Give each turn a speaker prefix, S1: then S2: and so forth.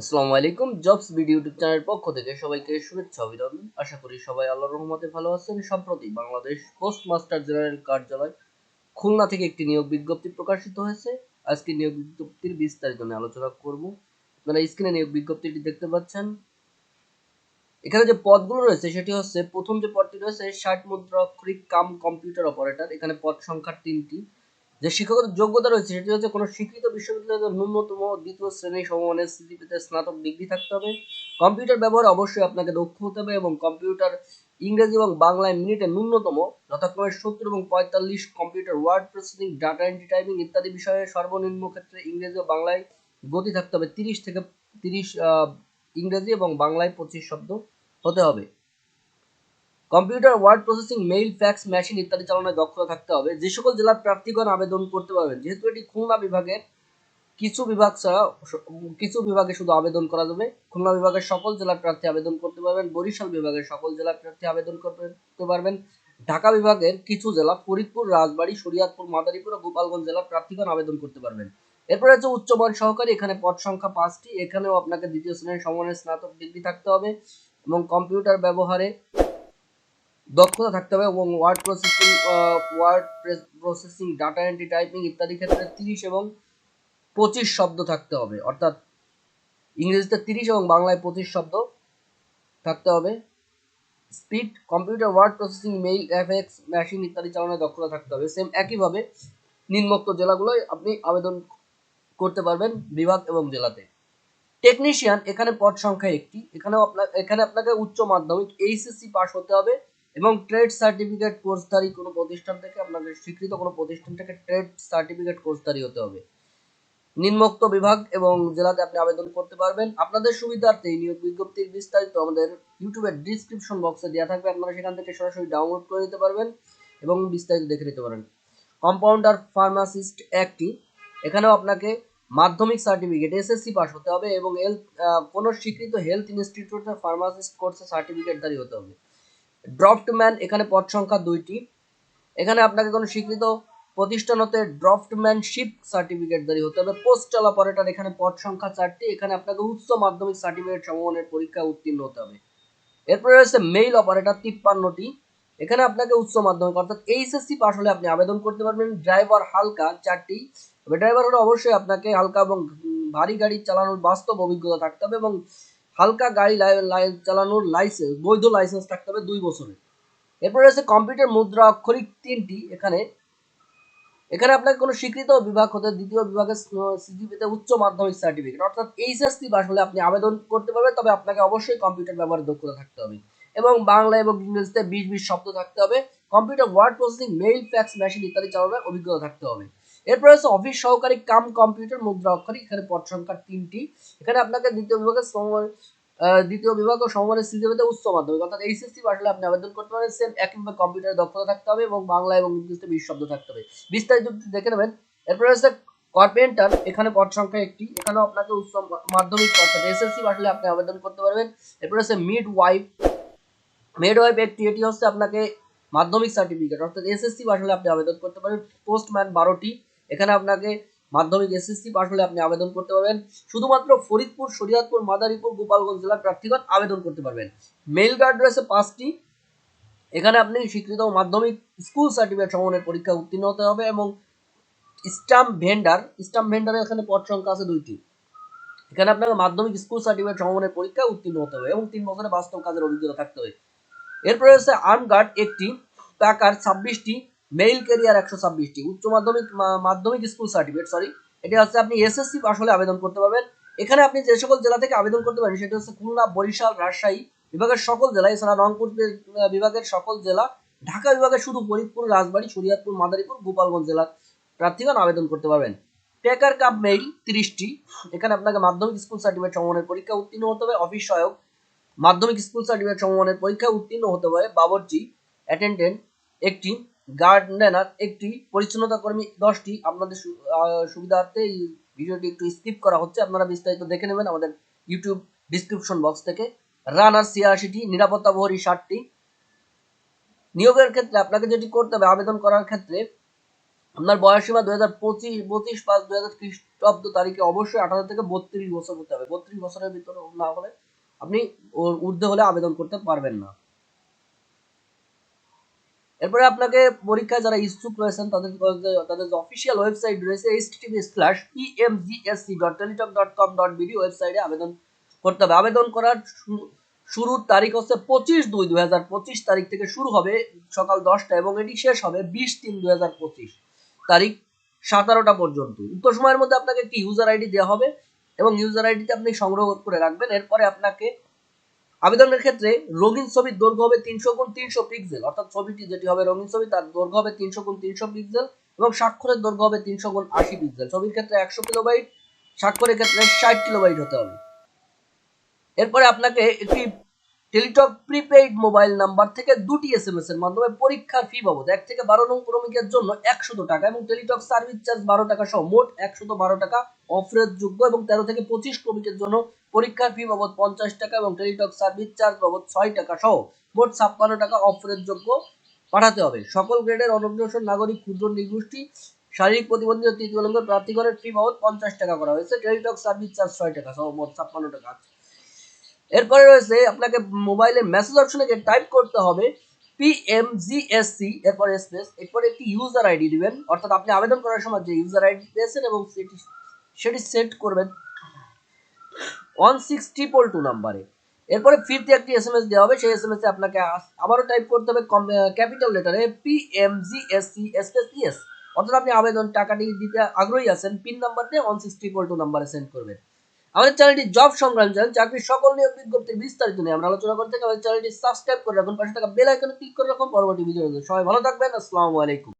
S1: আসসালামু আলাইকুম jobs video YouTube চ্যানেলের পক্ষ থেকে সবাইকে শুভেচ্ছা, অভিনন্দন। আশা করি সবাই আল্লাহর রহমতে ভালো আছেন। সম্প্রতি বাংলাদেশ পোস্ট মাস্টার জেনারেল কার্যালয় খুলনা থেকে একটি নিয়োগ বিজ্ঞপ্তি প্রকাশিত হয়েছে। আজকে নিয়োগ বিজ্ঞপ্তির বিস্তারিত নিয়ে আলোচনা করব। আপনারা স্ক্রিনে নিয়োগ বিজ্ঞপ্তিটি দেখতে পাচ্ছেন। এখানে যে পদগুলো রয়েছে, সেটি হচ্ছে, প্রথম যে পদটি রয়েছে, ষাট মুদ্রাক্ষরিক কাম কম্পিউটার অপারেটর। এখানে পদ সংখ্যা তিনটি। যে শিক্ষাগত যোগ্যতা রয়েছে, সেটি হচ্ছে কোনো স্বীকৃত বিশ্ববিদ্যালয়ের ন্যূনতম দ্বিতীয় শ্রেণি সমমানের সিজিপিতে স্নাতক ডিগ্রি থাকতে হবে। কম্পিউটার ব্যবহারে অবশ্যই আপনাকে দক্ষ হতে হবে এবং কম্পিউটার, ইংরেজি এবং বাংলায় মিনিটে ন্যূনতম, যথাক্রমে সত্তর এবং পঁয়তাল্লিশ computer, word processing, data entry typing ইত্যাদি বিষয়ে সর্বনিম্ন ক্ষেত্রে ইংরেজি ও বাংলায় গতি থাকতে হবে। তিরিশ থেকে তিরিশ ইংরেজি এবং বাংলায় পঁচিশ শব্দ হতে হবে। Computer, word processing, mail, fax, machine ইত্যাদি চালানোর দক্ষতা থাকতে হবে। যে সকল জেলার প্রার্থীগণ আবেদন করতে পারবেন, যেহেতু এটি খুলনা বিভাগের, কিছু বিভাগ ছাড়া কিছু বিভাগে শুধু আবেদন করা যাবে। খুলনা বিভাগের সকল জেলার প্রার্থী আবেদন করতে পারবেন, বরিশাল বিভাগের সকল জেলার প্রার্থী আবেদন করতে পারবেন। ঢাকা বিভাগের কিছু জেলা, ফরিদপুর, রাজবাড়ী, শরীয়তপুর, মাদারীপুর ও গোপালগঞ্জ জেলার প্রার্থীগণ আবেদন করতে পারবেন। এরপরে হচ্ছে উচ্চমান সহকারী, এখানে পদ সংখ্যা পাঁচটি। এখানেও আপনাকে দ্বিতীয় শ্রেণির সমমানের স্নাতক ডিগ্রি থাকতে হবে এবং কম্পিউটার ব্যবহারে দক্ষতা থাকতে হবে এবং word processing word processing data entry typing ইত্যাদি ক্ষেত্রে তিরিশ এবং পঁচিশ শব্দ থাকতে হবে। অর্থাৎ ইংরেজিতে তিরিশ এবং বাংলায় পঁচিশ শব্দ থাকতে হবে। Speed computer word processing mail FX machine ইত্যাদি চালানোর দক্ষতা থাকতে হবে। সেম একইভাবে নিম্নোক্ত জেলাগুলোয় আপনি আবেদন করতে পারবেন বিভাগ এবং জেলাতে। টেকনিশিয়ান এখানে পদ সংখ্যা একটি। এখানেও আপনার এখানে আপনাকে উচ্চ মাধ্যমিক এইচএসসি পাস হতে হবে। এবং ট্রেড সার্টিফিকেট কোর্সধারী কোনো প্রতিষ্ঠান থেকে আপনাদের স্বীকৃত কোনো প্রতিষ্ঠান থেকে ট্রেড সার্টিফিকেট কোর্সধারী হতে হবে। নিম্নোক্ত বিভাগ এবং জেলাতে আপনি আবেদন করতে পারবেন। আপনাদের সুবিধার্থে এই নিয়োগ বিজ্ঞপ্তির বিস্তারিত আমাদের ইউটিউবের ডিসক্রিপশন বক্সে দেওয়া থাকবে। আপনারা সেখান থেকে সরাসরি ডাউনলোড করে নিতে পারবেন এবং বিস্তারিত দেখে নিতে পারেন। কম্পাউন্ডার ফার্মাসিস্ট একটি এখানেও আপনাকে মাধ্যমিক সার্টিফিকেট এসএসসি পাস হতে হবে এবং হেলথ কোনো স্বীকৃত হেলথ ইনস্টিটিউটে ফার্মাসিস্ট কোর্সে সার্টিফিকেটধারী হতে হবে। ড্রফটম্যান এখানে পদ সংখ্যা দুইটি। এখানে আপনাকে কোনো স্বীকৃত প্রতিষ্ঠান হতে ড্রফটম্যানশিপ সার্টিফিকেটধারী হতে হবে। পোস্টাল অপারেটর এখানে পদ সংখ্যা চারটি। এখানে আপনাকে উচ্চ মাধ্যমিক সার্টিফিকেট সমমানের পরীক্ষা উত্তীর্ণ হতে হবে। এরপরে রয়েছে মেইল অপারেটর তিপ্পান্নটি। এখানে আপনাকে উচ্চ মাধ্যমিক অর্থাৎ এইচএসসি পাস হলে আপনি আবেদন করতে পারবেন। ড্রাইভার হালকা চারটি। তবে ড্রাইভার হলে অবশ্যই আপনাকে হালকা এবং ভারী গাড়ি চালানোর বাস্তব অভিজ্ঞতা থাকতে হবে এবং হালকা গাড়ি চালানোর লাইসেন্স বৈধ লাইসেন্স থাকতে হবে দুই বছরের এরপরে রয়েছে কম্পিউটার মুদ্রা অক্ষরিক তিনটি। এখানে এখানে আপনাকে কোনো স্বীকৃত বিভাগ হতে দ্বিতীয় বিভাগের সিজিপিতে উচ্চ মাধ্যমিক সার্টিফিকেট অর্থাৎ এইচএসসি পাস হলে আপনি আবেদন করতে পারবেন, তবে আপনাকে অবশ্যই কম্পিউটার ব্যবহারের দক্ষতা থাকতে হবে। এবং বাংলা এবং ইংরেজিতে বিশ বিশ শব্দ থাকতে হবে। Computer word processing mail fax machine ইত্যাদি চালানোর অভিজ্ঞতা থাকতে হবে। এরপর হচ্ছে অফিস সহকারী কাম কম্পিউটার মুদ্রা অক্ষরিক এখানে পদ সংখ্যা তিনটি। এখানে আপনাকে দ্বিতীয় বিভাগের দ্বিতীয় বিভাগ ও সমমানের সিজিপিতে উচ্চ মাধ্যমিক। অর্থাৎ এইচএসসি পাশলে আপনি আবেদন করতে পারেন। সেম একইভাবে কম্পিউটারে দক্ষতা থাকতে হবে এবং বাংলা এবং ইংরেজিতে বিশ শব্দ থাকতে হবে। বিস্তারিত দেখে নেবেন। এরপরে হচ্ছে কার্পেন্টার এখানে পদ সংখ্যা একটি। এখানেও আপনাকে উচ্চ মাধ্যমিক অর্থাৎ এসএসসি পাশলে আপনি আবেদন করতে পারবেন। এরপরে হচ্ছে মিড ওয়াইফ মিড ওয়াইফ একটি, এটি হচ্ছে আপনাকে মাধ্যমিক সার্টিফিকেট অর্থাৎ এসএসসি পাশলে আপনি আবেদন করতে পারেন পোস্টম্যান বারোটি। এখানে আপনাকে মাধ্যমিক এসএসসি পাস হলে আপনি আবেদন করতে পারবেন। শুধুমাত্র ফরিদপুর, শরীয়তপুর, মাদারীপুর, গোপালগঞ্জ জেলার প্রার্থীগণ আবেদন করতে পারবেন। মেল গার্ড রয়েছে পাঁচটি। এখানে আপনি স্বীকৃত মাধ্যমিক স্কুল সার্টিফিকেট সমনের পরীক্ষা উত্তীর্ণ হতে হবে এবং স্টাম্প ভেন্ডার, স্টাম্প ভেন্ডারের এখানে পদ সংখ্যা আছে দুইটি। এখানে আপনাকে মাধ্যমিক স্কুল সার্টিফিকেট সমনের পরীক্ষা উত্তীর্ণ হতে হবে এবং তিন বছরের বাস্তব কাজের অভিজ্ঞতা থাকতে হবে। এরপরে হচ্ছে আর্ম গার্ড একটি টাকার ছাব্বিশটি মেইল ক্যারিয়ার একশো ছাব্বিশটি উচ্চ মাধ্যমিক মাধ্যমিক স্কুল সার্টিফিকেট সরি এটি হচ্ছে আপনি এসএসসি পাস হলে আবেদন করতে পারবেন। এখানে আপনি যে সকল জেলা থেকে আবেদন করতে পারেন সেটা হচ্ছে খুলনা, বরিশাল, রাজশাহী বিভাগের সকল জেলা, এছাড়া রংপুর বিভাগের সকল জেলা, ঢাকা বিভাগের শুধু ফরিদপুর, রাজবাড়ী, শরীয়তপুর, মাদারীপুর, গোপালগঞ্জ জেলার প্রার্থীগণ আবেদন করতে পারবেন। টেকার কাপ মেইল তিরিশটি এখানে আপনাকে মাধ্যমিক স্কুল সার্টিফিকেট সমমানের পরীক্ষা উত্তীর্ণ হতে হবে, অফিস সহায়ক। মাধ্যমিক স্কুল সার্টিফিকেট সমমানের পরীক্ষা উত্তীর্ণ হতে হবে বাবরচি অ্যাটেন্ডেন্ট একটি গার্ডেনার একটি পরিচ্ছন্নতা কর্মী দশটি। আপনাদের সুবিধার্থে এই ভিডিওটি একটু স্কিপ করা হচ্ছে। আপনারা বিস্তারিত দেখে নেবেন আমাদের ইউটিউব ডিসক্রিপশন বক্স থেকে। রানার ছিয়াশিটি, নিরাপত্তা প্রহরী ষাটটি। নিয়োগের ক্ষেত্রে আপনাকে যেটি করতে হবে, আবেদন করার ক্ষেত্রে আপনার বয়সীমা দুই হাজার পঁচিশ পঁচিশ পাঁচ দুই হাজার খ্রিস্টাব্দ তারিখে অবশ্যই আঠারো থেকে বত্রিশ বছর হতে হবে। বত্রিশ বছরের ভিতরে না হলে আপনি ঊর্ধ্বে হলে আবেদন করতে পারবেন না। এরপরে আপনাকে পরীক্ষায় যারা ইচ্ছুক রয়েছেন, তাদের তাদের যে অফিসিয়াল ওয়েবসাইট রয়েছে HTTP slash PMGSC dot Teletalk dot com dot BD ওয়েবসাইটে আবেদন করতে হবে। আবেদন করার শুরুর তারিখ হচ্ছে পঁচিশ দুই দুই হাজার পঁচিশ, তারিখ থেকে শুরু হবে সকাল দশটা এবং এটি শেষ হবে বিশ তিন দুই হাজার পঁচিশ, তারিখ সতেরোটা পর্যন্ত। উক্ত সময়ের মধ্যে আপনাকে একটি ইউজার আইডি দেওয়া হবে এবং ইউজার আইডিতে আপনি সংগ্রহ করে রাখবেন। এরপরে আপনাকে আবেদনের ক্ষেত্রে রঙিন ছবির দৈর্ঘ্য হবে তিনশো গুণ তিনশো পিক্সেল অর্থাৎ ছবিটি যেটি হবে রঙিন ছবি, তার দৈর্ঘ্য হবে তিনশো গুণ তিনশো পিক্সেল এবং স্বাক্ষরের দৈর্ঘ্য হবে তিনশো গুণ আশি পিক্সেল ছবির ক্ষেত্রে একশো কিলোবাইট স্বাক্ষরের ক্ষেত্রে ষাট কিলোবাইট হতে হবে। এরপরে আপনাকে একটি টেলিটক প্রিপেইড মোবাইল নাম্বার থেকে দুটি এসএমএস এর মাধ্যমে পরীক্ষার ফি বাবদ এক থেকে বারো নং ক্রমিকের জন্য একশত টাকা এবং টেলিটক সার্ভিস চার্জ বারো টাকা সহ মোট একশত বারো টাকা অফারের যোগ্য এবং তেরো থেকে পঁচিশ ক্রমিকের জন্য পরীক্ষার ফি বাবদ পঞ্চাশ টাকা এবং টেলিটক সার্ভিস চার্জ বাবদ ছয় টাকা সহ মোট ছাপ্পান্ন টাকা অফারের যোগ্য পাঠাতে হবে। সকল গ্রেডের অনগ্রসর নাগরিক, ক্ষুদ্র, নিগোষ্ঠী, শারীরিক প্রতিবন্ধী তৃতীয় লিঙ্গের প্রার্থীগণের ফি বাবদ পঞ্চাশ টাকা করা হয়েছে। টেলিটক সার্ভিস চার্জ ছয় টাকা সহ মোট ছাপ্পান্ন টাকা। এরপরে রয়েছে আপনাকে মোবাইলে মেসেজ অপশনে গিয়ে টাইপ করতে হবে পিএমজিএসসি এরপর স্পেস এরপর একটি ইউজার আইডি দিবেন। অর্থাৎ আপনি আবেদন করার সময় যে ইউজার আইডি পেয়েছেন এবং সেটি সেটি সেট করবেন ওয়ান সিক্স ট্রিপল টু নাম্বারে এরপরে ফিরতে একটি এস এম এস দেওয়া হবে, সেই এসএমএস এ আপনাকে আবারও টাইপ করতে হবে ক্যাপিটাল লেটারে পিএমজিএসসি স্পেস ইএস অর্থাৎ আপনি আবেদন, টাকাটি দিতে আগ্রহী আছেন পিন নাম্বার দিয়ে ওয়ান সিক্স ট্রিপল টু নাম্বারে সেন্ড করবেন। আমাদের চ্যানেলটি জব সংগ্রাম চ্যানেল চাকরির সকল নিয়োগ বিজ্ঞপ্তির বিস্তারিত নিয়ে আমরা আলোচনা করতে আমাদের চ্যানেলটি সাবস্ক্রাইব করে রাখুন, পাশে থাকা বেল আইকনে ক্লিক করে রাখুন, পরবর্তী ভিডিও সবাই ভালো থাকবেন, আসসালামু আলাইকুম।